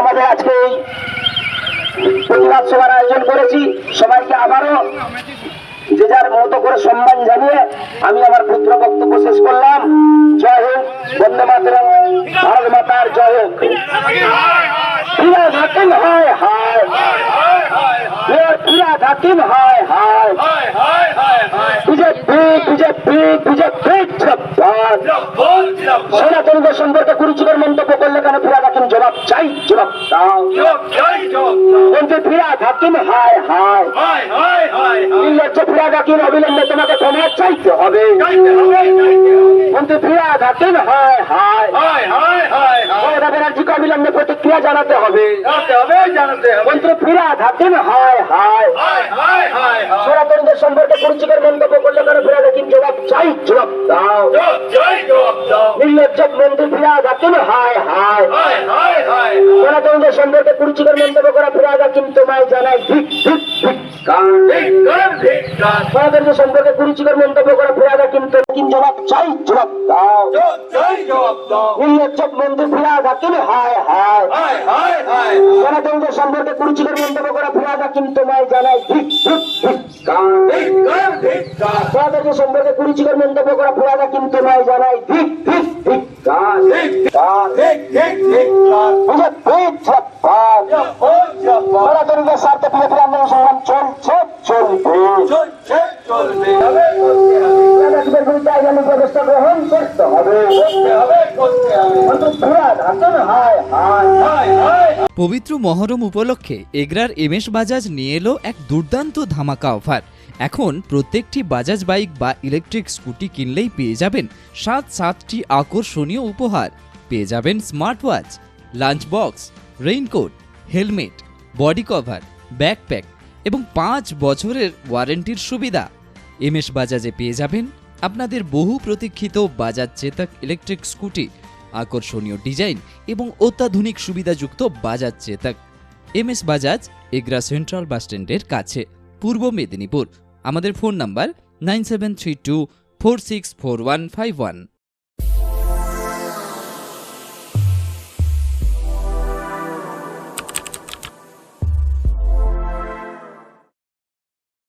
আমাদের আজকে এই প্রতিবাদ সভার আয়োজন করেছি। সবাইকে আবারও যে যার মতো করে সম্মান জানিয়ে আমি আমার পুত্র বক্তব্য শেষ করলাম। জয় হোক, বন্দে মাতরম, ভারত মাতার জয় হোক। ফিরা ধাকিম হয় হায়। ফিরা ধাকিম হয় হায়। BJP BJP BJP. জিন্দাবাদ সনাতনীদের সম্পর্কে কুরুচিকর মন্তব্য করলে কেন ফিরাদ হাকিম জবাব চাই জবাব দাও। মন্ত্রী ফিরাদ হাকিম হায় হায়। নির্লজ্জ ফিরাদ হাকিম অবিলম্বে তোমাকে ক্ষমা চাইতে হবে। মন্ত্রী ফিরাদ হাকিম হায় হায়। হায় ব্যানার্জিকে অবিলম্বে প্রতিক্রিয়া জানাতে হবে। মন্ত্রী ফিরাদ হাকিম হায় হায়। সনাতনীদের সম্পর্কে কুরুচিকর মন্তব্য করলে কেন ফিরা দেখি জবাব চাই জবাব দাও। নির্লজ্জ মন্ত্রী ফিরাদ হাকিম হায় হায়। সনাতনীদের সম্পর্কে কুরুচিকর মন্তব্য করা ফিরাদ হাকিম তোমায় জানাই ঠিক ঠিক ঠিক সনাতনীদের সম্পর্কে কুরুচিকর মন্তব্য করা ফিরাদ হাকিম তো হাকিম জবাব চাই জবাব দাও। নির্লজ্জ মন্ত্রী ফিরাদ হাকিম হায় হায়। সনাতনীদের সম্পর্কে কুরুচিকর মন্তব্য করা ফিরাদ হাকিম তোমায় জানাই ঠিক ঠিক ঠিক সনাতনীদের সম্পর্কে কুরুচিকর মন্তব্য করা ফিরাদ হাকিম তোমায় জানাই ঠিক ঠিক ঠিক স্বার্থে ফিরে ফিরে আন্দোলন সংগ্রাম চলছে চলবে রাজনীতির বিরুদ্ধে ব্যবস্থা গ্রহণ করতে হবে কিন্তু ফিরাদ হাকিম হায় হায় পবিত্র মহরম উপলক্ষে এগরার এমএস বাজাজ নিয়ে এলো এক দুর্দান্ত ধামাকা অফার। এখন প্রত্যেকটি বাজাজ বাইক বা ইলেকট্রিক স্কুটি কিনলেই পেয়ে যাবেন সাত সাতটি আকর্ষণীয় উপহার। পেয়ে যাবেন smart watch lunch box raincoat, helmet, body cover, backpack এবং পাঁচ বছরের ওয়ারেন্টির সুবিধা। এমএস বাজাজে পেয়ে যাবেন আপনাদের বহু প্রতীক্ষিত বাজাজ চেতক ইলেকট্রিক স্কুটি আকর্ষণীয় ডিজাইন এবং অত্যাধুনিক সুবিধাযুক্ত Bajaj Chetak. M S Bajaj, Egra central bus স্ট্যান্ডের কাছে, পূর্ব মেদিনীপুর। আমাদের phone number nine seven three two four six four one five one.